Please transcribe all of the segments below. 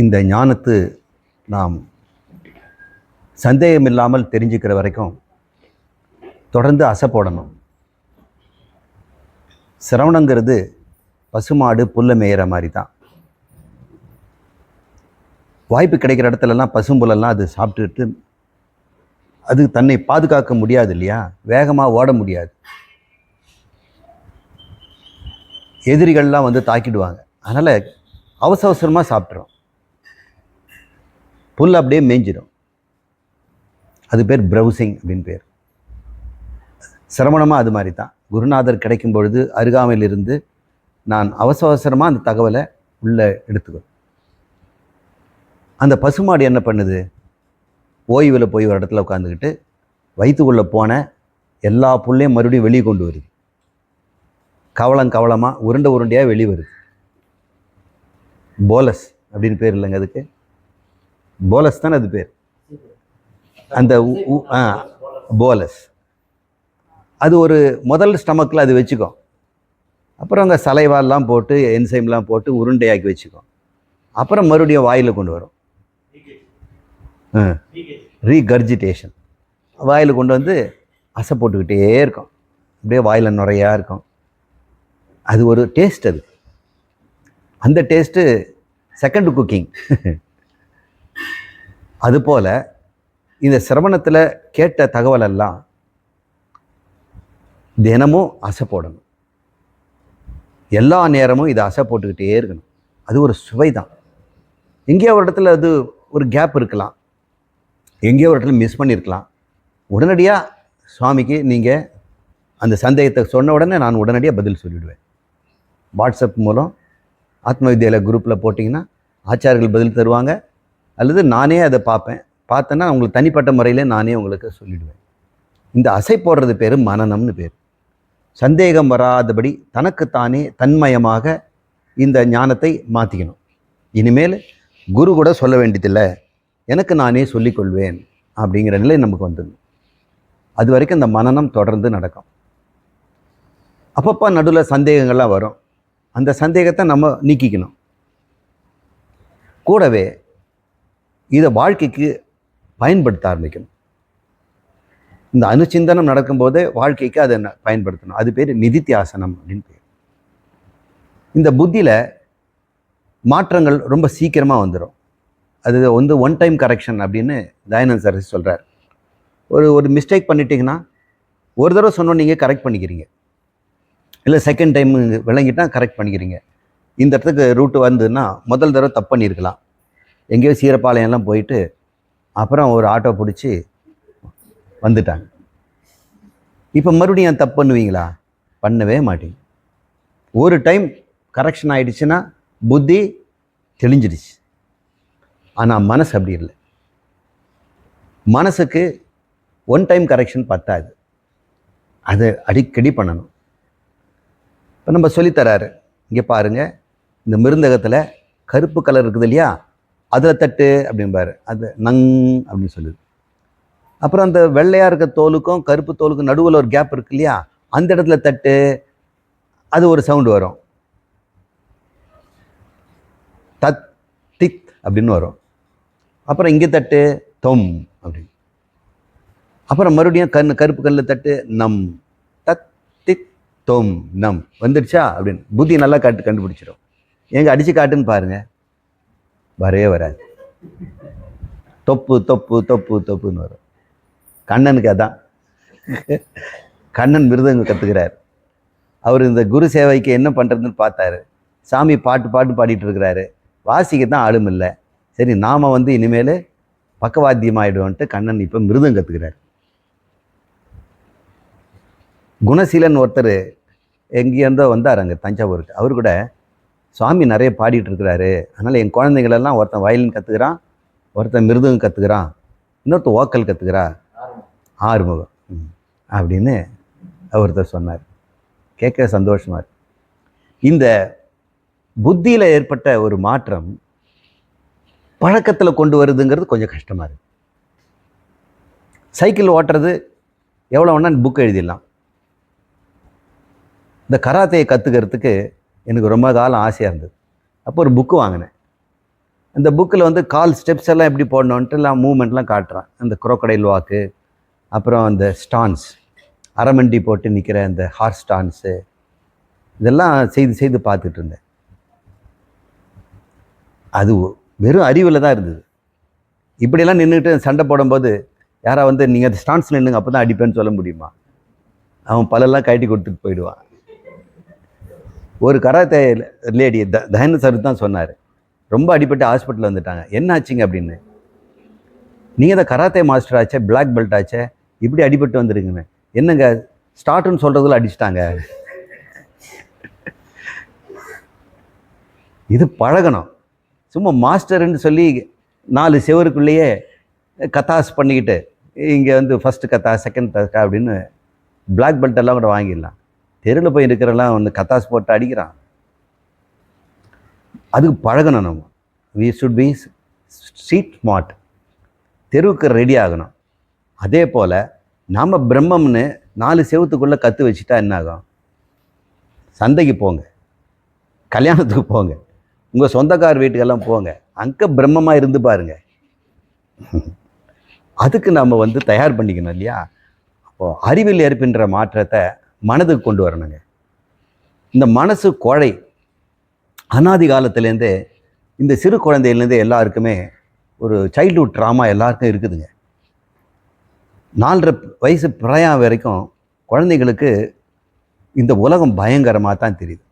இந்த ஞானத்து நாம் சந்தேகம் இல்லாமல் தெரிஞ்சுக்கிற வரைக்கும் தொடர்ந்து அசை போடணும். சிரவணங்கிறது பசுமாடு புல்லை மேயிற மாதிரி தான். வாய்ப்பு கிடைக்கிற இடத்துலலாம் பசும்புலெல்லாம் அது சாப்பிட்டுட்டு அது தன்னை பாதுகாக்க முடியாது இல்லையா? வேகமாக ஓட முடியாது. எதிரிகள்லாம் வந்து தாக்கிடுவாங்க. அதனால் அவசர அவசரமாக சாப்பிட்றோம் புல் அப்படியே மேய்ஞ்சிடும். அது பேர் ப்ரௌசிங் அப்படின்னு பேர். சிரமணமாக அது மாதிரி தான். குருநாதர் கிடைக்கும் பொழுது அருகாமையில் இருந்து நான் அவசர அவசரமாக அந்த தகவலை உள்ளே எடுத்துக்கணும் அந்த பசுமாடு என்ன பண்ணுது? ஓய்வில் போய் ஒரு இடத்துல உட்காந்துக்கிட்டு வயிற்றுக்குள்ளே போன எல்லா புல்லையும் மறுபடியும் வெளியே கொண்டு வருது. கவலம் கவலமாக உருண்டை உருண்டையாக வெளியே வருது. போலஸ் அப்படின்னு பேர் இல்லைங்க அதுக்கு. போலஸ் தானே அது பேர்? அந்த உ- உ- ஆ போலஸ். அது ஒரு முதல் ஸ்டமக்கில் அது வச்சுக்கும். அப்புறம் அங்கே சலைவாலாம் போட்டு என்சைம்லாம் போட்டு உருண்டையாக்கி வச்சுக்கும். அப்புறம் மறுபடியும் வாயில் கொண்டு வரும். ரீகர்ஜிடேஷன் வாயில் கொண்டு வந்து அசை போட்டுக்கிட்டே இருக்கும். அப்படியே வாயில் நுறையா இருக்கும். அது ஒரு டேஸ்ட் அது. அந்த டேஸ்ட்டு செகண்ட் குக்கிங் அதுபோல் இந்த சிரவணத்தில் கேட்ட தகவலெல்லாம் தினமும் அசை போடணும். எல்லா நேரமும் இதை அசை போட்டுக்கிட்டே இருக்கணும். அது ஒரு சுவை தான். எங்கேயோ ஒரு இடத்துல அது ஒரு கேப் இருக்கலாம். எங்கேயோ ஒரு இடத்துல மிஸ் பண்ணியிருக்கலாம் உடனடியாக சுவாமிக்கு நீங்கள் அந்த சந்தேகத்தை சொன்ன உடனே நான் உடனடியாக பதில் சொல்லிவிடுவேன் வாட்ஸ்அப் மூலம் ஆத்ம வித்யாலயா குரூப்பில் போட்டிங்கன்னா ஆச்சாரியர்கள் பதில் தருவாங்க. அல்லது நானே அதை பார்ப்பேன். பார்த்தேன்னா உங்களுக்கு தனிப்பட்ட முறையில் நானே உங்களுக்கு சொல்லிடுவேன். இந்த அசை போடுறது பேர் மனநம்னு பேர். சந்தேகம் வராதபடி தனக்குத்தானே தன்மயமாக இந்த ஞானத்தை மாற்றிக்கணும் இனிமேல் குரு கூட சொல்ல வேண்டியதில்லை. எனக்கு நானே சொல்லிக்கொள்வேன் அப்படிங்கிற நிலை நமக்கு வந்துடும். அது வரைக்கும் இந்த மனநம் தொடர்ந்து நடக்கும். அப்பப்போ நடுவில் சந்தேகங்கள்லாம் வரும். அந்த சந்தேகத்தை நம்ம நீக்கிக்கணும். கூடவே இதை வாழ்க்கைக்கு பயன்படுத்த ஆரம்பிக்கணும். இந்த அனுச்சிந்தனம் நடக்கும்போதே வாழ்க்கைக்கு அதை பயன்படுத்தணும். அது பேர் நிதித்தியாசனம் அப்படின்னு பேர். இந்த புத்தியில் மாற்றங்கள் ரொம்ப சீக்கிரமாக வந்துடும் அது வந்து ஒன் டைம் கரெக்ஷன் அப்படின்னு தயானந்த் சார் சொல்கிறார் ஒரு ஒரு மிஸ்டேக் பண்ணிட்டீங்கன்னா ஒரு தடவை சொன்னோம் நீங்கள் கரெக்ட் பண்ணிக்கிறீங்க. இல்லை செகண்ட் டைம் விளங்கிட்டா கரெக்ட் பண்ணிக்கிறீங்க. இந்த இடத்துக்கு ரூட்டு வந்ததுன்னா முதல் தடவை தப்பு பண்ணியிருக்கலாம். எங்கேயோ சீரப்பாளையம்லாம் போயிட்டு அப்புறம் ஒரு ஆட்டோ பிடிச்சி வந்துட்டாங்க. இப்போ மறுபடியும் ஏன் தப்பு பண்ணுவீங்களா? பண்ணவே மாட்டீங்க. ஒரு டைம் கரெக்ஷன் ஆகிடுச்சுன்னா புத்தி தெளிஞ்சிடுச்சு. ஆனால் மனசு அப்படி இல்லை. மனசுக்கு ஒன் டைம் கரெக்ஷன் பத்தாது. அதை அடிக்கடி பண்ணணும். இப்போ நம்ம சொல்லித்தராரு இங்கே பாருங்கள் இந்த மிருந்தகத்தில் கருப்பு கலர் இருக்குது இல்லையா? அதில் தட்டு அப்படிம்பாரு. அது நங் அப்படின்னு சொல்லுது. அப்புறம் அந்த வெள்ளையாக இருக்க தோலுக்கும் கருப்பு தோலுக்கும் நடுவில் ஒரு கேப் இருக்கு இல்லையா? அந்த இடத்துல தட்டு அது ஒரு சவுண்டு வரும். தத் தித் அப்படின்னு வரும். அப்புறம் இங்கே தட்டு தொம் அப்படின்னு அப்புறம் மறுபடியும் கண் கருப்பு கண்ணில் தட்டு நம். தத் தித் தொம் நம். வந்துடுச்சா அப்படின்னு. புத்தி நல்லா காட்டு கண்டுபிடிச்சிடும் எங்கே அடித்து காட்டுன்னு பாருங்கள் வரவே வராது. தொப்பு தொப்பு தொப்பு தொப்புன்னு வரும். கண்ணனுக்கு அதான். கண்ணன் மிருதங்க கற்றுக்கிறார் அவர் இந்த குரு சேவைக்கு என்ன பண்ணுறதுன்னு பார்த்தாரு. சாமி பாட்டு பாட்டு பாடிட்டு இருக்கிறாரு. வாசிக்க தான் ஆளும் இல்லை. சரி நாம் வந்து இனிமேல் பக்கவாத்தியம் ஆகிடுவோன்ட்டு கண்ணன் இப்போ மிருதம் கற்றுக்கிறார் குணசீலன் ஒருத்தர் எங்கேருந்தோ வந்தார் அங்கே தஞ்சாவூருக்கு. அவர் கூட சுவாமி நிறைய பாடிட்டு இருக்கிறாரு. அதனால் என் குழந்தைங்களெல்லாம் ஒருத்தன் வயலின் கற்றுக்கிறான் ஒருத்தன் மிருதகம் கற்றுக்கிறான் இன்னொருத்தன் ஓக்கல் கற்றுக்கிறா ஆறுமுகம். ம். அப்படின்னு ஒருத்தர் சொன்னார். கேட்க சந்தோஷமாக இருக்கு. இந்த புத்தியில் ஏற்பட்ட ஒரு மாற்றம் பழக்கத்தில் கொண்டு வருதுங்கிறது கொஞ்சம் கஷ்டமாக இருக்கு. சைக்கிள் ஓட்டுறது எவ்வளோ வேணால் புக் எழுதிடலாம். இந்த கராத்தையை கற்றுக்கிறதுக்கு எனக்கு ரொம்ப காலம் ஆசையாக இருந்தது. அப்போ ஒரு புக்கு வாங்கினேன். அந்த புக்கில் வந்து கால் ஸ்டெப்ஸ் எல்லாம் எப்படி போடணுன்ட்டு எல்லாம் மூமெண்ட்லாம் காட்டுறான். அந்த குரோக்கடைல் வாக்கு அப்புறம் அந்த ஸ்டான்ஸ் அரமண்டி போட்டு நிற்கிற அந்த ஹார்ஸ் ஸ்டான்ஸு இதெல்லாம் செய்து செய்து பார்த்துட்டு இருந்தேன். அது வெறும் அறிவில் தான் இருந்தது. இப்படியெல்லாம் நின்றுட்டு சண்டை போடும்போது யாராவது வந்து நீங்கள் அந்த ஸ்டான்ஸ் நின்றுங்க அப்போ தான் அடிப்பேன்னு சொல்ல முடியுமா? அவன் பலெல்லாம் கழட்டி கொடுத்துட்டு போயிடுவான். ஒரு கராத்தே லேடி த தயன சார் தான் சொன்னார். ரொம்ப அடிபட்டு ஹாஸ்பிட்டல் வந்துட்டாங்க. என்ன ஆச்சுங்க அப்படின்னு? நீங்கள் தான் கராத்தே மாஸ்டர் ஆச்சே பிளாக் பெல்ட் ஆச்சே இப்படி அடிபட்டு வந்துருங்கன்னு என்னங்க ஸ்டார்ட்னு சொல்கிறதுல அடிச்சிட்டாங்க. இது பழகணும். சும்மா மாஸ்டர்ன்னு சொல்லி நாலு செவருக்குள்ளேயே கத்தாஸ் பண்ணிக்கிட்டு இங்கே வந்து ஃபஸ்ட்டு கத்தா செகண்ட் கத்தா அப்படின்னு பிளாக் பெல்ட் எல்லாம் கூட வாங்கிடலாம். தெருவில் போய் இருக்கிறெல்லாம் ஒன்று கத்தாஸ் போட்டு அடிக்கிறான். அதுக்கு பழகணும் நம்ம. We should be street smart தெருவுக்கு ரெடி ஆகணும். அதே போல் நாம் பிரம்மம்னு நாலு செவத்துக்குள்ளே கற்று வச்சுட்டா என்ன ஆகும் சந்தைக்கு போங்க. கல்யாணத்துக்கு போங்க. உங்கள் சொந்தக்கார் வீட்டுக்கெல்லாம் போங்க. அங்கே பிரம்மமாக இருந்து பாருங்கள் அதுக்கு நம்ம வந்து தயார் பண்ணிக்கணும் இல்லையா? அப்போது அறிவில் ஏற்பின்ற மாற்றத்தை மனதுக்கு கொண்டு வரணுங்க. இந்த மனசு கோழை அனாதி காலத்துலேருந்தே இந்த சிறு குழந்தையிலேருந்தே எல்லாருக்குமே ஒரு சைல்டுஹுட் ட்ராமா எல்லாருக்கும் இருக்குதுங்க. நாலரை வயசு பிராயம் வரைக்கும் குழந்தைங்களுக்கு இந்த உலகம் பயங்கரமாக தான் தெரியுது.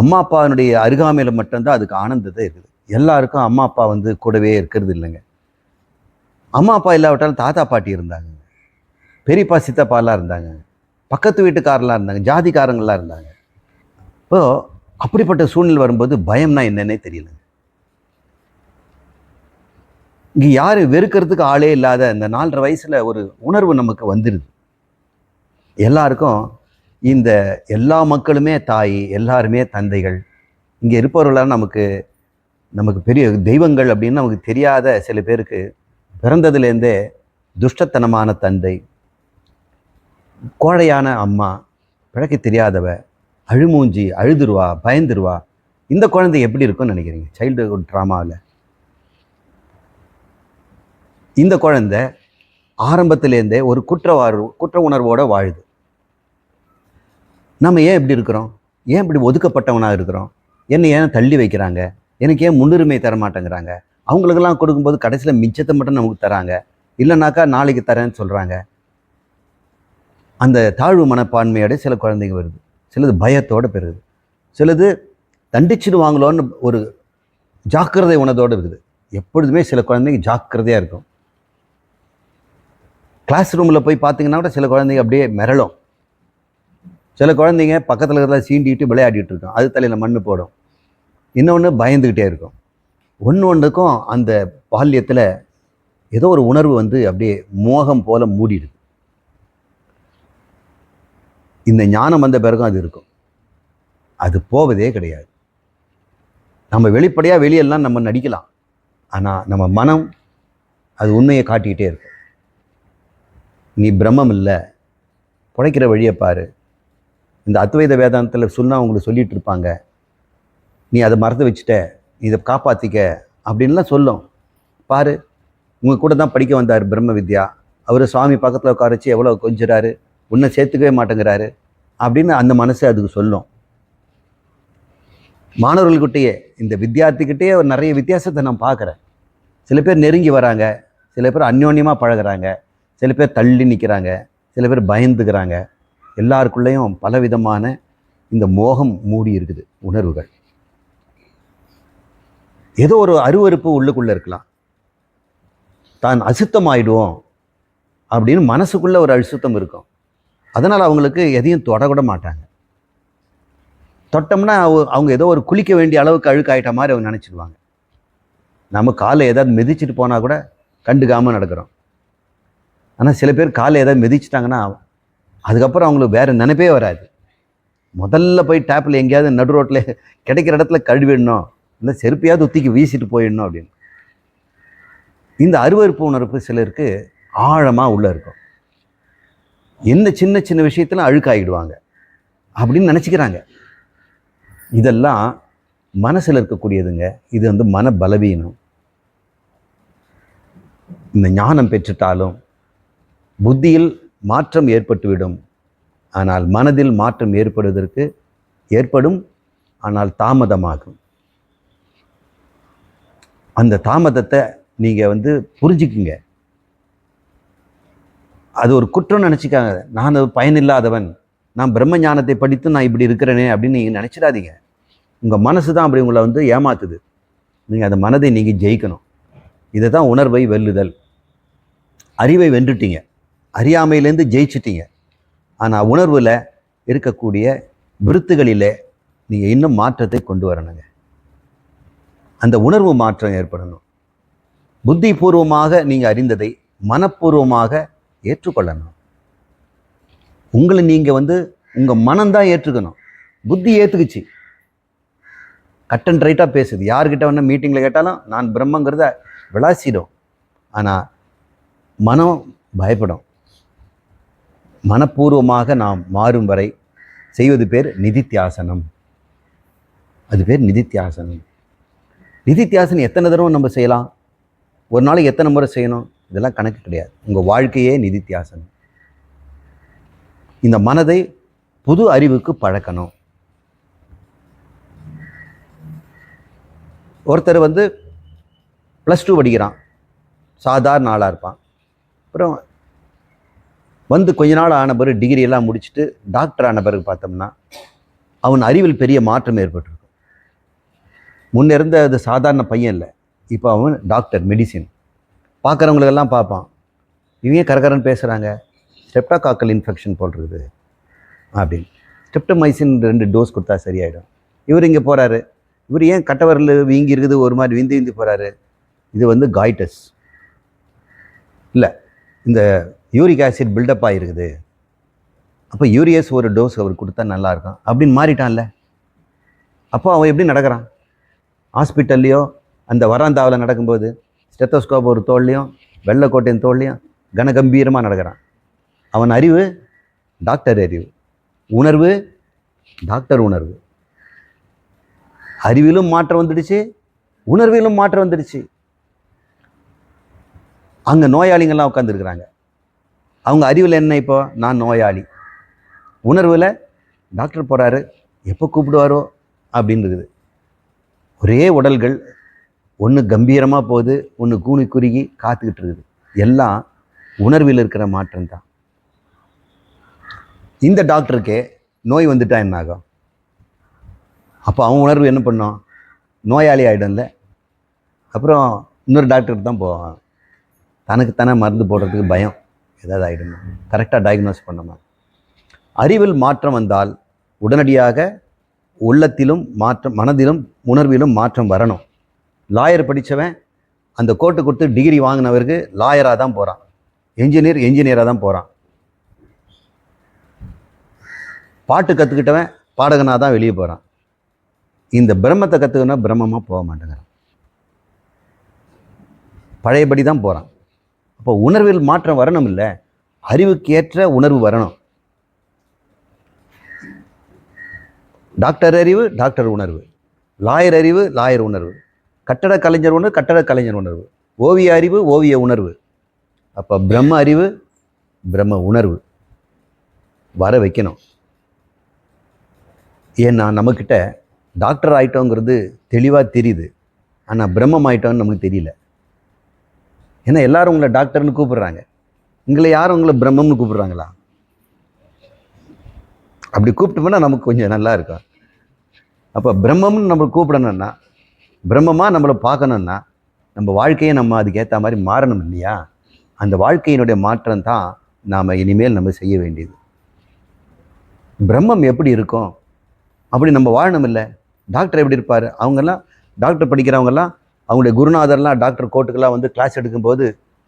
அம்மா அப்பாவினுடைய அருகாமையில் மட்டும்தான் அதுக்கு ஆனந்தத்தை இருக்குது. எல்லாருக்கும் அம்மா அப்பா வந்து கூடவே இருக்கிறது இல்லைங்க. அம்மா அப்பா இல்லாவிட்டாலும் தாத்தா பாட்டி இருந்தாங்க. பெரியப்பா சித்தப்பாலாம் இருந்தாங்க. பக்கத்து வீட்டுக்காரெலாம் இருந்தாங்க ஜாதிக்காரங்களாம் இருந்தாங்க. இப்போது அப்படிப்பட்ட சூழ்நிலை வரும்போது பயம்னா என்னன்னே தெரியல. இங்கே யார் வெறுக்கிறதுக்கு ஆளே இல்லாத இந்த நாலரை வயசில் ஒரு உணர்வு நமக்கு வந்துடுது எல்லாருக்கும் இந்த எல்லா மக்களுமே தாய் எல்லாருமே தந்தைகள் இங்கே இருப்பவர்களாம் நமக்கு நமக்கு பெரிய தெய்வங்கள் அப்படின்னு நமக்கு தெரியாத சில பேருக்கு பிறந்ததுலேருந்தே துஷ்டத்தனமான தந்தை கோழையான அம்மா பிழைக்க தெரியாதவ அழுமூஞ்சி அழுதுருவா பயந்துருவா இந்த குழந்தை எப்படி இருக்கும்னு நினைக்கிறீங்க? சைல்டுஹுட் ட்ராமாவில் இந்த குழந்தை ஆரம்பத்திலேருந்தே ஒரு குற்றவாறு குற்ற உணர்வோடு வாழுது. நம்ம ஏன் இப்படி இருக்கிறோம்? ஏன் இப்படி ஒதுக்கப்பட்டவனாக இருக்கிறோம்? என்னை ஏன் தள்ளி வைக்கிறாங்க? எனக்கு ஏன் முன்னுரிமை தர மாட்டேங்கிறாங்க அவங்களுக்கெல்லாம் கொடுக்கும்போது கடைசியில் மிச்சத்தை மட்டும் நமக்கு தராங்க. இல்லைனாக்கா நாளைக்கு தரேன்னு சொல்கிறாங்க அந்த தாழ்வு மனப்பான்மையோட சில குழந்தைங்க வருது. சிலது பயத்தோடு பெறுது. சிலது தண்டிச்சிடுவாங்களோன்னு ஒரு ஜாக்கிரதை உணர்தோடு இருக்குது. எப்பொழுதுமே சில குழந்தைங்க ஜாக்கிரதையாக இருக்கும். கிளாஸ் ரூமில் போய் பார்த்தீங்கன்னா கூட சில குழந்தைங்க அப்படியே மிரளும். சில குழந்தைங்க பக்கத்தில் இருக்கிறத சீண்டிட்டு விளையாடிட்டு இருக்கும். அது தலையில் மண் போடும். இன்னொன்று பயந்துக்கிட்டே இருக்கும். ஒன்று ஒன்றுக்கும் அந்த பால்யத்தில் ஏதோ ஒரு உணர்வு வந்து அப்படியே மோகம் போல மூடிடுது. இந்த ஞானம் வந்த பிறகும் அது இருக்கும். அது போவதே கிடையாது. நம்ம வெளிப்படையாக வெளியெல்லாம் நம்ம நடிக்கலாம். ஆனால் நம்ம மனம் அது உண்மையை காட்டிக்கிட்டே இருக்கும். நீ பிரம்மம் இல்லை. பிழைக்கிற வழியை பாரு. இந்த அத்வைத வேதாந்தத்தில் சொன்னால் உங்களுக்கு சொல்லிட்டு இருப்பாங்க. நீ அதை மறந்து வச்சுட்ட. நீ இதை காப்பாற்றிக்க அப்படின்லாம் சொல்லும். பாரு உங்கள் கூட தான் படிக்க வந்தார் பிரம்ம வித்யா. அவர் சுவாமி பக்கத்தில் உட்கார வச்சு எவ்வளோ கொஞ்சிறாரு. உன்னை சேர்த்துக்கவே மாட்டேங்கிறாரு அப்படின்னு அந்த மனசு அதுக்கு சொல்லும். மாணவர்கள்கிட்டயே இந்த வித்தியார்த்திக்கிட்டேயே ஒரு நிறைய வித்தியாசத்தை நான் பார்க்குறேன். சில பேர் நெருங்கி வராங்க சில பேர் அந்யோன்யமாக பழகுறாங்க சில பேர் தள்ளி நிற்கிறாங்க சில பேர் பயந்துக்கிறாங்க. எல்லாருக்குள்ளேயும் பலவிதமான இந்த மோகம் மூடி இருக்குது உணர்வுகள். ஏதோ ஒரு அருவருப்பு உள்ளுக்குள்ளே இருக்கலாம். தான் அசுத்தமாயிடுவோம் அப்படின்னு மனசுக்குள்ளே ஒரு அசுத்தம் இருக்கும். அதனால் அவங்களுக்கு எதையும் தொடக்கூட மாட்டாங்க. தொட்டோம்னா அவங்க ஏதோ ஒரு குளிக்க வேண்டிய அளவுக்கு அழுக்காயிட்ட மாதிரி அவங்க நினச்சிடுவாங்க நம்ம காலை ஏதாவது மிதிச்சிட்டு போனால் கூட கண்டுக்காமல் நடக்கிறோம். ஆனால் சில பேர் காலை ஏதாவது மிதிச்சிட்டாங்கன்னா அதுக்கப்புறம் அவங்களுக்கு வேறு நினைப்பே வராது. முதல்ல போய் டேப்பில் எங்கேயாவது நடு ரோட்டில் கிடைக்கிற இடத்துல கழுவிடணும். இல்லை செருப்பையாவது உத்திக்கு வீசிட்டு போயிடணும் அப்படின்னு. இந்த அருவருப்பு உணர்வு சிலருக்கு ஆழமாக உள்ளே இருக்கும். என்ன சின்ன சின்ன விஷயத்தில் அழுக்காகிடுவாங்க அப்படின்னு நினச்சிக்கிறாங்க. இதெல்லாம் மனசில் இருக்கக்கூடியதுங்க. இது வந்து மன பலவீனம் இந்த ஞானம் பெற்றுட்டாலும் புத்தியில் மாற்றம் ஏற்பட்டுவிடும். ஆனால் மனதில் மாற்றம் ஏற்படுவதற்கு ஏற்படும் ஆனால் தாமதமாகும். அந்த தாமதத்தை நீங்கள் வந்து புரிஞ்சுக்குங்க. அது ஒரு குற்றம் நினச்சிக்காங்க. நான் அது பயனில்லாதவன். நான் பிரம்ம ஞானத்தை படித்து நான் இப்படி இருக்கிறேனே அப்படின்னு நீங்கள் நினச்சிடாதீங்க. உங்கள் மனசு தான் அப்படி உங்களை வந்து ஏமாத்துது. நீங்கள் அந்த மனதை நீங்கள் ஜெயிக்கணும். இதை தான் உணர்வை வெல்லுதல். அறிவை வென்றுட்டீங்க. அறியாமையிலேருந்து ஜெயிச்சிட்டீங்க. ஆனால் உணர்வில் இருக்கக்கூடிய விருத்துகளிலே நீங்கள் இன்னும் மாற்றத்தை கொண்டு வரணுங்க. அந்த உணர்வு மாற்றம் ஏற்படணும். புத்தி பூர்வமாக நீங்கள் அறிந்ததை மனப்பூர்வமாக ஏற்றுக்கொள்ளணும். உங்களை நீங்கள் வந்து உங்கள் மனம்தான் ஏற்றுக்கணும். புத்தி ஏற்றுக்குச்சு கட் அண்ட் ரைட்டாக பேசுது. யார்கிட்ட வேணால் மீட்டிங்கில் கேட்டாலும் நான் பிரம்மங்கிறத விளாசிடும். ஆனால் மனம் பயப்படும். மனப்பூர்வமாக நாம் மாறும் வரை செய்வது பேர் நிதித்தியாசனம். அது பேர் நிதித்தியாசனம். நிதித்தியாசனம் எத்தனை தடவை நம்ம செய்யலாம்? ஒரு நாளைக்கு எத்தனை முறை செய்யணும்? இதெல்லாம் கணக்கு கிடையாது. உங்கள் வாழ்க்கையே நிதித்தியாசனம் இந்த மனதை புது அறிவுக்கு பழக்கணும். ஒருத்தர் வந்து ப்ளஸ் டூ படிக்கிறான். சாதாரண ஆளாக இருப்பான். அப்புறம் வந்து கொஞ்ச நாள் ஆன பிறகு டிகிரி எல்லாம் முடிச்சுட்டு டாக்டர் ஆன பிறகு பார்த்தோம்னா அவன் அறிவில் பெரிய மாற்றம் ஏற்பட்டிருக்கும். முன்ன இருந்த அது சாதாரண பையன் இல்லை. இப்போ அவன் டாக்டர் மெடிசின் பார்க்குறவங்களுக்கெல்லாம் பார்ப்பான். இவங்க கரகரன்னு பேசுகிறாங்க ஸ்டெப்டாகாக்கல் இன்ஃபெக்ஷன் போல் இருக்குது அப்படின்னு. ஸ்டெப்டமைசின் ரெண்டு டோஸ் கொடுத்தா சரியாயிடும். இவர் இங்கே போகிறாரு இவர் ஏன் கட்டவரில் வீங்கி இருக்குது ஒரு மாதிரி விந்து விந்து போகிறாரு இது வந்து காய்டஸ் இல்லை இந்த யூரிக் ஆசிட் பில்டப் ஆகிருக்குது அப்போ யூரியஸ் ஒரு டோஸ் அவர் கொடுத்தா நல்லாயிருக்கும். அப்படின்னு மாறிட்டான்ல. அப்போ அவன் எப்படி நடக்கிறான்? ஹாஸ்பிட்டல்லையோ அந்த வராந்தாவில் நடக்கும்போது ஸ்டெத்தோஸ்கோப் ஒரு தோல்லையும் வெள்ளைக்கோட்டையின் தோல்லையும் கனகம்பீரமாக நடக்கிறான். அவன் அறிவு டாக்டர் அறிவு. உணர்வு டாக்டர் உணர்வு. அறிவிலும் மாற்றம் வந்துடுச்சு உணர்விலும் மாற்றம் வந்துடுச்சு. அங்கே நோயாளிங்கள்லாம் உட்காந்துருக்குறாங்க அவங்க அறிவில் என்ன இப்போ? நான் நோயாளி. உணர்வில் டாக்டர் போகிறாரு எப்போ கூப்பிடுவாரோ அப்படின்னு இருக்குது ஒரே உடல்கள் ஒன்று கம்பீரமாக போகுது ஒன்று கூனி குறுகி காத்துக்கிட்டு இருக்குது. எல்லாம் உணர்வில் இருக்கிற மாற்றம் தான். இந்த டாக்டருக்கே நோய் வந்துட்டா என்ன ஆகும்? அப்போ அவன் உணர்வு என்ன பண்ணோம்? நோயாளி ஆகிடும்ல அப்புறம் இன்னொரு டாக்டருக்கு தான் போவான். தனக்கு தானே மருந்து போடுறதுக்கு பயம். ஏதாவது ஆகிடுமா கரெக்டாக டயக்னோஸ் பண்ணமா அறிவில் மாற்றம் வந்தால் உடனடியாக உள்ளத்திலும் மாற்றம் மனதிலும் உணர்விலும் மாற்றம் வரணும். லாயர் படித்தவன் அந்த கோர்ட்டு கொடுத்து டிகிரி வாங்கினவருக்கு லாயராக தான் போகிறான் என்ஜினியர் என்ஜினியராக தான் போகிறான் பாட்டு கற்றுக்கிட்டவன் பாடகனாக தான் வெளியே போகிறான் இந்த பிரம்மத்தை கற்றுக்கனா பிரம்மமாக போக மாட்டேங்கிறான். பழையபடி தான் போகிறான் அப்போ உணர்வில் மாற்றம் வரணும் இல்லை? அறிவுக்கு ஏற்ற உணர்வு வரணும். டாக்டர் அறிவு டாக்டர் உணர்வு. லாயர் அறிவு லாயர் உணர்வு. கட்டட கலைஞர் உணர்வு கட்டட கலைஞர் உணர்வு ஓவிய அறிவு ஓவிய உணர்வு. அப்போ பிரம்ம அறிவு பிரம்ம உணர்வு. வர வைக்கணும். ஏன்னா நம்மக்கிட்ட டாக்டர் ஆகிட்டோங்கிறது தெளிவாக தெரியுது. ஆனால் பிரம்மம் ஆகிட்டோன்னு நமக்கு தெரியல. ஏன்னா எல்லாரும் உங்களை டாக்டர்னு கூப்பிடுறாங்க. உங்களை யாரும் உங்களை பிரம்மம்னு கூப்பிடுறாங்களா? அப்படி கூப்பிட்டோம்னா போனால் நமக்கு கொஞ்சம் நல்லா இருக்கும். அப்போ பிரம்மம்னு நம்ம கூப்பிடணும்னா பிரம்மமாக நம்மளை பார்க்கணுன்னா நம்ம வாழ்க்கையை நம்ம அதுக்கேற்ற மாதிரி மாறணும் இல்லையா? அந்த வாழ்க்கையினுடைய மாற்றம் தான் நாம் இனிமேல் நம்ம செய்ய வேண்டியது. பிரம்மம் எப்படி இருக்கும்? அப்படி நம்ம வாழணும் இல்லை? டாக்டர் எப்படி இருப்பார்? அவங்கெல்லாம் டாக்டர் படிக்கிறவங்கெல்லாம் அவங்களுடைய குருநாதர்லாம் டாக்டர் கோர்ட்டுக்கெல்லாம் வந்து கிளாஸ் எடுக்கும்போது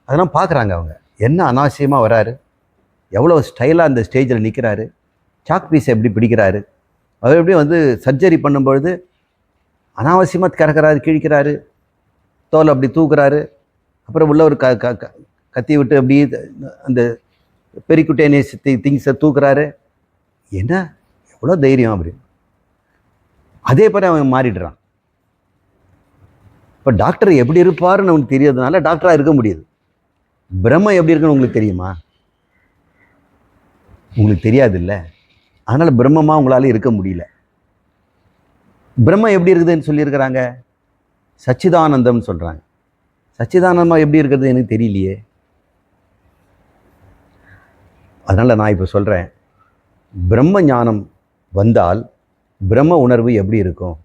அதெல்லாம் பார்க்குறாங்க அவங்க. என்ன அனாவசியமாக வராரு? எவ்வளோ ஸ்டைலாக அந்த ஸ்டேஜில் நிற்கிறாரு சாக் பீஸ் எப்படி பிடிக்கிறாரு? அவர் எப்படி வந்து சர்ஜரி பண்ணும்பொழுது அனாவசியமாக கறக்கிறாரு கிழிக்கிறாரு. தோல் அப்படி தூக்குறாரு. அப்புறம் உள்ள ஒரு க க க- கத்தி விட்டு அப்படி அந்த பெரிக்குட்டேனியஸ் திங்ஸை தூக்குறாரு. என்ன? எவ்வளோ தைரியம் அப்படி அதே போல அவன் மாறிடுறான். இப்போ டாக்டர் எப்படி இருப்பாருன்னு அவனுக்கு தெரியறதுனால டாக்டராக இருக்க முடியுது. பிரம்ம எப்படி இருக்குன்னு உங்களுக்கு தெரியுமா? உங்களுக்கு தெரியாது இல்லை அதனால் பிரம்மமாக உங்களால் இருக்க முடியல. பிரம்மம் எப்படி இருக்குதுன்னு சொல்லியிருக்கிறாங்க? சச்சிதானந்தம்னு சொல்கிறாங்க சச்சிதானந்தமாக எப்படி இருக்கிறது எனக்கு தெரியலையே. அதனால் நான் இப்போ சொல்கிறேன் பிரம்ம ஞானம் வந்தால் பிரம்ம உணர்வு எப்படி இருக்கும்?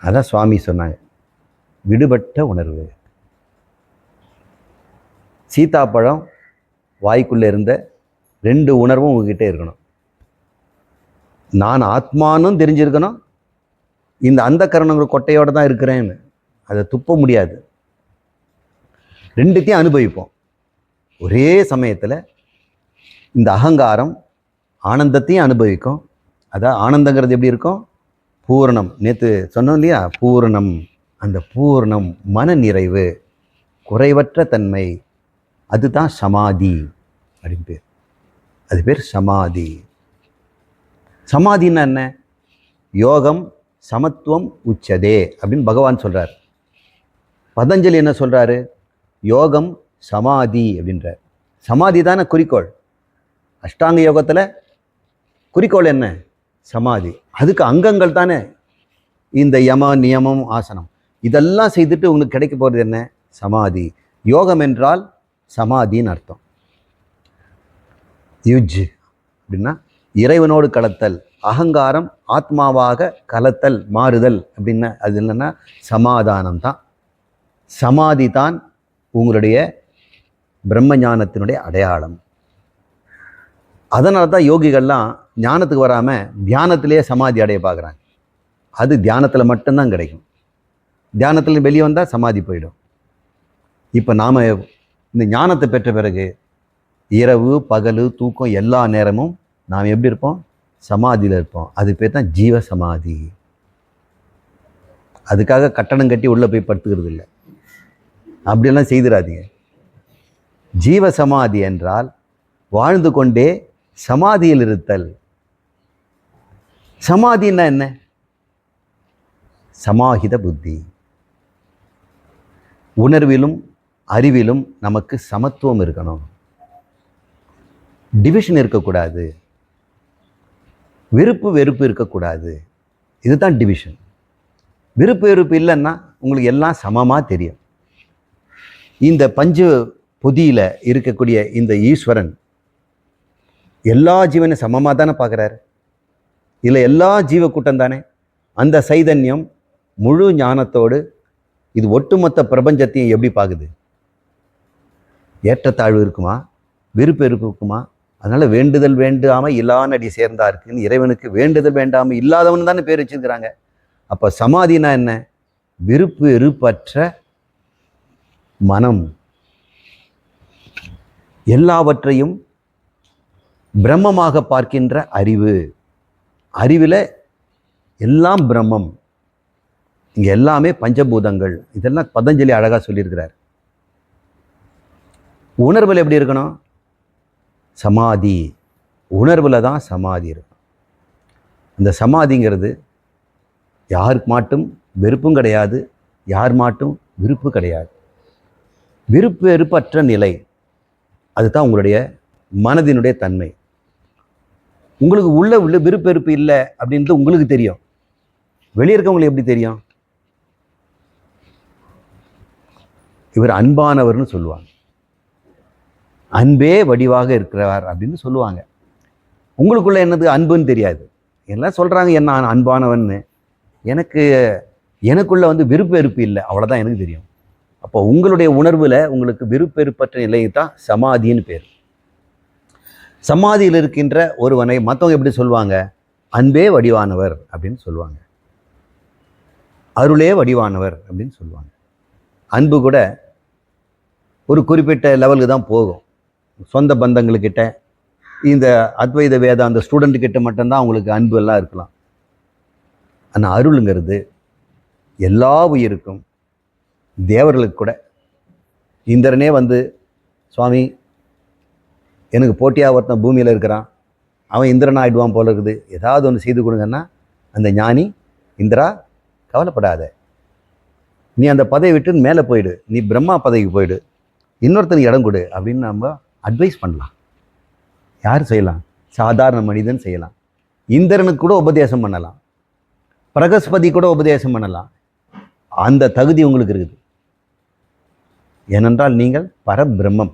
அதான் சுவாமி சொன்னாங்க. விடுபட்ட உணர்வு. சீதாப்பழம் வாய்க்குள்ளே இருந்த ரெண்டு உணர்வும் உங்ககிட்ட இருக்கணும். நான் ஆத்மானும் தெரிஞ்சிருக்கணும் இந்த அந்த கரணங்கள் கொட்டையோடு தான் இருக்கிறேன்னு. அதை துப்ப முடியாது. ரெண்டுத்தையும் அனுபவிப்போம். ஒரே சமயத்தில் இந்த அகங்காரம் ஆனந்தத்தையும் அனுபவிக்கும். அதான் ஆனந்தங்கிறது எப்படி இருக்கும்? பூரணம். நேற்று சொன்னோம் இல்லையா? பூரணம். அந்த பூரணம் மன நிறைவு குறைவற்ற தன்மை. அதுதான் சமாதி அப்படின்னு பேர். அது பேர் சமாதி. சமாதின்னா என்ன? யோகம் சமத்துவம் உச்சதே அப்படின்னு பகவான் சொல்கிறார் பதஞ்சலி என்ன சொல்கிறாரு யோகம் சமாதி அப்படின்றார். சமாதி தானே குறிக்கோள். அஷ்டாங்க யோகத்தில் குறிக்கோள் என்ன? சமாதி. அதுக்கு அங்கங்கள் தானே. இந்த யம நியமம் ஆசனம். இதெல்லாம் செய்துட்டு உங்களுக்கு கிடைக்க போகிறது என்ன? சமாதி. யோகம் என்றால் சமாதின்னு அர்த்தம். யுஜ் அப்படின்னா இறைவனோடு கலத்தல். அகங்காரம் ஆத்மாவாக கலத்தல் மாறுதல் அப்படின்னா அது இல்லைன்னா சமாதானம் தான் சமாதி தான் உங்களுடைய பிரம்ம ஞானத்தினுடைய அடையாளம். அதனால தான் யோகிகள்லாம் ஞானத்துக்கு வராமல் தியானத்திலேயே சமாதி அடைய பார்க்குறாங்க. அது தியானத்தில் மட்டும்தான் கிடைக்கும். தியானத்தில் வெளியே வந்தால் சமாதி போயிடும். இப்போ நாம் இந்த ஞானத்தை பெற்ற பிறகு இரவு பகல் தூக்கம் எல்லா நேரமும் நாம் எப்படி இருப்போம்? சமாதியில் இருப்போம். அது பேர் தான் ஜீவ சமாதி அதுக்காக கட்டணம் கட்டி உள்ளே போய் படுத்துக்கிறது இல்லை. அப்படியெல்லாம் செய்திடாதீங்க ஜீவ சமாதி என்றால் வாழ்ந்து கொண்டே சமாதியில் இருத்தல். சமாதின்னா என்ன? சமாஹித புத்தி. உணர்விலும் அறிவிலும் நமக்கு சமத்துவம் இருக்கணும். டிவிஷன் இருக்கக்கூடாது. விருப்பு வெறுப்பு இருக்கக்கூடாது. இதுதான் டிவிஷன் விருப்பு வெறுப்பு இல்லைன்னா உங்களுக்கு எல்லாம் சமமாக தெரியும். இந்த பஞ்சு பொதியில் இருக்கக்கூடிய இந்த ஈஸ்வரன் எல்லா ஜீவனையும் சமமாக தானே பார்க்குறாரு? இதில் எல்லா ஜீவ கூட்டம் தானே? அந்த சைதன்யம் முழு ஞானத்தோடு இது ஒட்டுமொத்த பிரபஞ்சத்தையும் எப்படி பார்க்குது? ஏற்றத்தாழ்வு இருக்குமா? விருப்பு இருக்குமா? அதனால் வேண்டுதல் வேண்டாமல் இல்லானடி அடி சேர்ந்தாருக்குன்னு இறைவனுக்கு வேண்டுதல் வேண்டாமல் இல்லாதவன் தானே பேர் வச்சுருக்கிறாங்க. அப்போ சமாதினா என்ன? விருப்பு வெறுப்பற்ற மனம். எல்லாவற்றையும் பிரம்மமாக பார்க்கின்ற அறிவு. அறிவில் எல்லாம் பிரம்மம். இங்கே எல்லாமே பஞ்சபூதங்கள். இதெல்லாம் பதஞ்சலி அழகாக சொல்லியிருக்கிறார். உணர்வில் எப்படி இருக்கணும்? சமாதி உணர்வில் தான் சமாதி இருக்கும். இந்த சமாதிங்கிறது யாருக்கு மாட்டும் வெறுப்பும் கிடையாது யார் மாட்டும் விருப்பு கிடையாது. விருப்பு வெறுப்பற்ற நிலை அதுதான் உங்களுடைய மனதினுடைய தன்மை. உங்களுக்கு உள்ள உள்ள விருப்பு வெறுப்பு இல்லை அப்படின்றது உங்களுக்கு தெரியும். வெளியே இருக்கவங்களுக்கு எப்படி தெரியும்? இவர் அன்பானவர்னு சொல்லுவாங்க. அன்பே வடிவாக இருக்கிறார் அப்படின்னு சொல்லுவாங்க. உங்களுக்குள்ள என்னது அன்புன்னு தெரியாது. எல்லாம் சொல்கிறாங்க என்ன நான் அன்பானவன்னு. எனக்கு எனக்குள்ளே வந்து விருப்ப வெறுப்பு இல்லை. அவ்வளோதான் எனக்கு தெரியும். அப்போ உங்களுடைய உணர்வில் உங்களுக்கு விருப்பெருப்பற்ற நிலையை தான் சமாதின்னு பேர். சமாதியில் இருக்கின்ற ஒருவனை மற்றவங்க எப்படி சொல்லுவாங்க? அன்பே வடிவானவர் அப்படின்னு சொல்லுவாங்க. அருளே வடிவானவர் அப்படின்னு சொல்லுவாங்க. அன்பு கூட ஒரு குறிப்பிட்ட லெவலுக்கு தான் போகும். சொந்த பந்தங்களுக்கிட்ட இந்த அத்வைத வேதாந்த ஸ்டூடெண்ட் கிட்ட மட்டும்தான் அவங்களுக்கு அன்பு எல்லாம் இருக்கலாம். ஆனால் அருளுங்கிறது எல்லா உயிருக்கும். தேவர்களுக்கு கூட. இந்திரனே வந்து சுவாமி எனக்கு போட்டியாக ஒருத்தன் பூமியில் இருக்கிறான். அவன் இந்திரன் ஆயிடுவான் போல இருக்குது. ஏதாவது ஒன்று செய்து கொடுங்கன்னா அந்த ஞானி இந்திரா கவலைப்படாத. நீ அந்த பதவி விட்டு மேலே போயிடு. நீ பிரம்மா பதவிக்கு போயிடு. இன்னொருத்தனுக்கு இடம் கொடு. அப்படின்னு நம்ம அட்வைஸ் பண்ணலாம். யார் செய்யலாம்? சாதாரண மனிதன் செய்யலாம். இந்திரனுக்கு கூட உபதேசம் பண்ணலாம். பிரகஸ்பதி கூட உபதேசம் பண்ணலாம். அந்த தகுதி உங்களுக்கு இருக்குது. ஏனென்றால் நீங்கள் பரபிரம்மம்.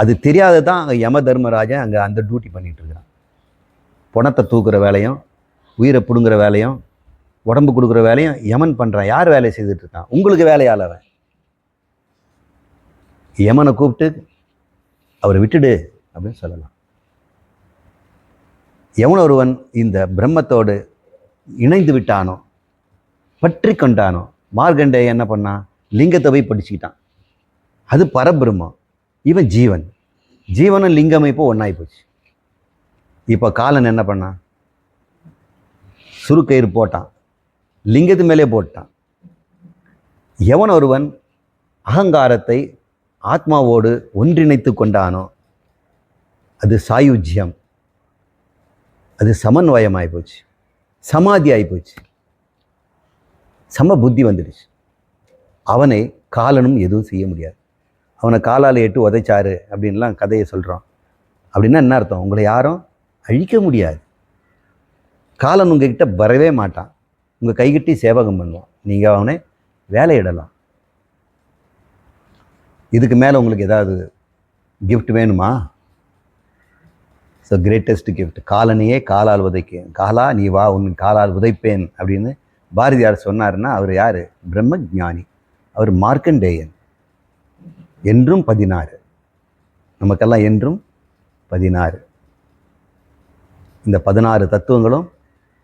அது தெரியாது தான் அங்கே யம தர்மராஜன் அங்கே அந்த டியூட்டி பண்ணிகிட்ருக்கிறான் புணத்தை பணத்தை தூக்குற வேலையும் உயிரை பிடுங்குற வேலையும் உடம்பு கொடுக்குற வேலையும் யமன் பண்ணுறான் யார் வேலையை செய்துட்டு இருக்கான்? உங்களுக்கு வேலையால் அவன். யமனை கூப்பிட்டு அவரை விட்டுடு அப்படின்னு சொல்லலாம். எவன் ஒருவன் இந்த பிரம்மத்தோடு இணைந்து விட்டானோ பற்றி கொண்டானோ மார்கண்டே என்ன பண்ணான்? லிங்கத்தை போய் படிச்சுக்கிட்டான். அது பரபிரம்மம். இவன் ஜீவன். ஜீவனும் லிங்கம் இப்போ ஒன்றாகி போச்சு. இப்போ காலன் என்ன பண்ணான்? சுருக்கயிறு போட்டான். லிங்கத்து மேலே போட்டான். எவன் ஒருவன் அகங்காரத்தை ஆத்மாவோடு ஒன்றிணைத்து கொண்டானோ அது சாயுஜ்யம். அது சமன்வயம் ஆகிப்போச்சு சமாதி ஆகிப்போச்சு சம புத்தி வந்துடுச்சு. அவனை காலனும் எதுவும் செய்ய முடியாது. அவனை காலால் எட்டு உதைச்சாரு அப்படின்லாம் கதையை சொல்கிறோம் அப்படின்னா என்ன அர்த்தம்? உங்களை யாரும் அழிக்க முடியாது. காலன் உங்ககிட்ட வரவே மாட்டான். உங்கள் கைகட்டி சேவகம் பண்ணுவான். நீங்கள் அவனை வேலையிடலாம். இதுக்கு மேலே உங்களுக்கு ஏதாவது கிஃப்ட் வேணுமா? ஸோ கிரேட்டஸ்ட் கிஃப்ட் காலனையே காலால் உதைக்க காலா நீ வா உன் காலால் உதைப்பேன் அப்படின்னு பாரதியார் சொன்னார்னா அவர் யார்? பிரம்ம ஞானி அவர் மார்க்கண்டேயன். என்றும் பதினாறு. நமக்கெல்லாம் என்றும் பதினாறு. இந்த பதினாறு தத்துவங்களும்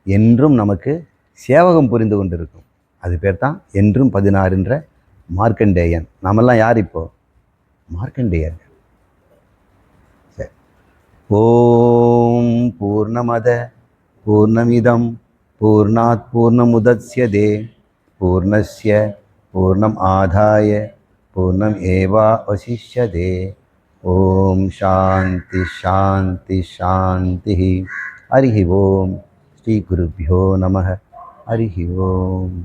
என்றும் நமக்கு சேவகம் புரிந்து கொண்டிருக்கும். அது பேர் தான் என்றும் பதினாறுன்ற மார்க்கண்டேயன். நாமெல்லாம் யார் இப்போது மார்க்கண்டேயர்கள் சரி ஓம் பூர்ணமத பூர்ணமிதம் பூர்ணாத் பூர்ணமுதட்சியதே பூர்ணஸ்ய பூர்ணம் ஆதாய பூர்ணம் ஏவா வசிஷ்யதே ஓம் சாந்தி சாந்தி சாந்தி ஹரி ஓம் ஸ்ரீ குருபியோ நம ஹரி ஓம்